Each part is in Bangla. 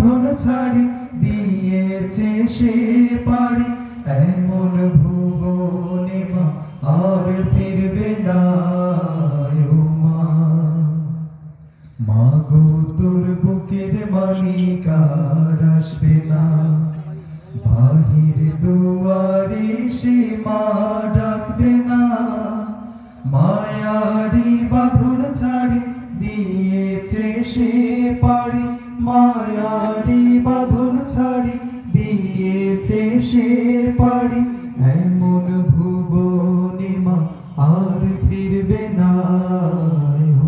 বাঁধন ছাড়ি দিয়েছে সে পারি এমন ভুবনে মা মায়ারি বাঁধন ছাড়ি, দিয়েছে সে পারি এমন ভুবনে মা আর ফিরবে না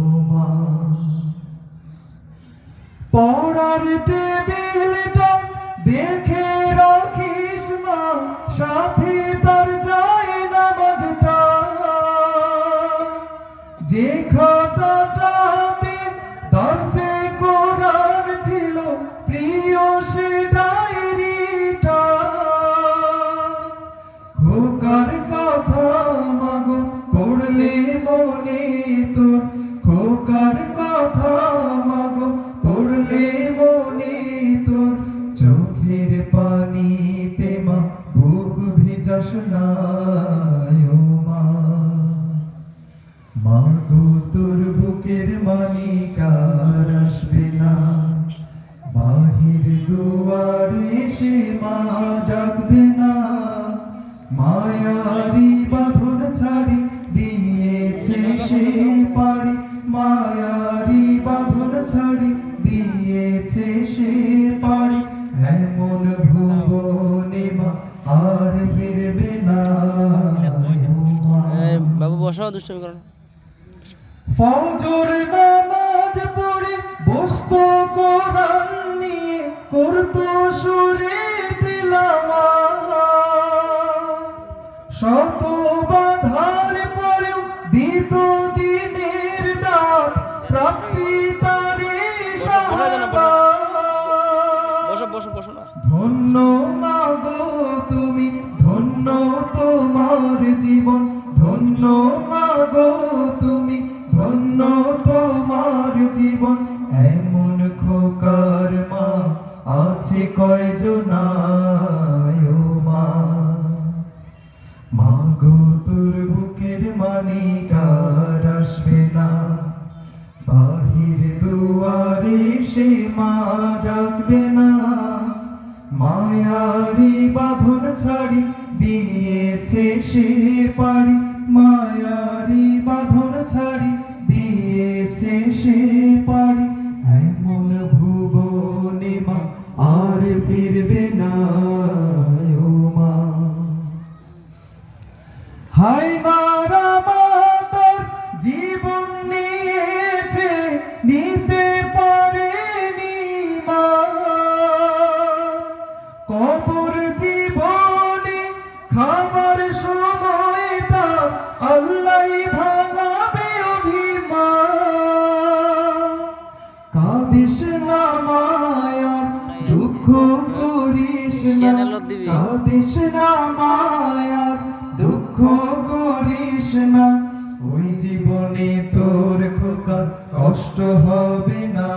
ও মা। পড়ার টেবিলটা দেখে রাখিস মা, সাথে তার পানিতে মা, বুক ভিজাস ও মা। তো তোর বুকের মানিকার আসবে না। বাহির দুয়ারে সে মা ডাকবে না। মায়ারি বসাও দুষ্টমি করো না। ফজর নামাজ পড়ে বসতো কোরআন নিয়ে করতো সুরে তিলাওয়া শত বাধার পরেও দিত দিনের দান প্রাপ্তি তারে বসো বসো বসো না। ধন্য মাগো তুমি ধন্য তোমার জীবন ধন্য মাগো তুমি ধন্য তোমার জীবন। এমন খোকার মা আছে কয়জন ও মা। মাগো তোর বুকের মানিকার আসবে না। বাহির দুয়ারে সে মা ডাকবে না। মায়ারি বাঁধন ছাড়ি দিয়েছে সে পারি মায়ারি ছাড়ি, দিয়েছে সে পারি এমন ভুবনে মা, আর ফিরবে না মা। হাই মারা মাতার জীবন নিয়েছে, নিতে পারেনি মা। কবর জীবনে খাবার সময় তার আল্লাহ চ্যানেলত দিবি। কাদিস না মায়ার দুঃখ করিস না ওই জীবনে তোর খোকা কষ্ট হবে না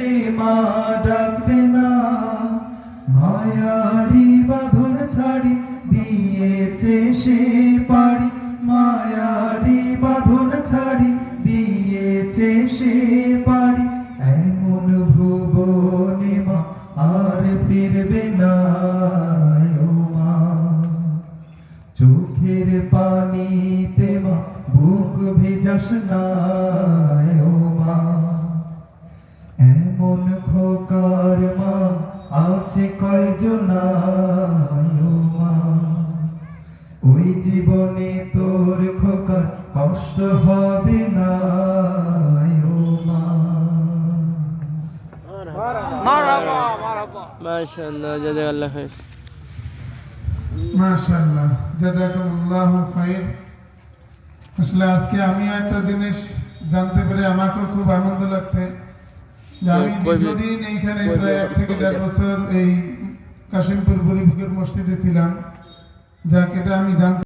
দুয়ারে সে মা ডাকবে না। মায়ারি বাঁধন ছাড়ি, দিয়েছে সে পারি মায়ারি বাঁধন ছাড়ি, দিয়েছে সে পারি এমন ভুবনে মা আর ফিরবে না মা। চোখের পানিতে মা বুক ভেজাস না। এমন খোকার মা আছে কয়জন মা? ওই জীবনে তোর খোকার কষ্ট হবে না মাশাআল্লাহ জাযাকাল্লাহ খাইর। মাশাআল্লাহ জাযাকুমুল্লাহু খাইর। আসলে আজকে আমি একটা জিনিস জানতে পেরে আমাকেও খুব আনন্দ লাগছে। আমি দীর্ঘদিন এইখানে প্রায় এক থেকে দেড় বছর এই কাশিমপুর গরিবের মসজিদে ছিলাম। যাকে এটা আমি জানতে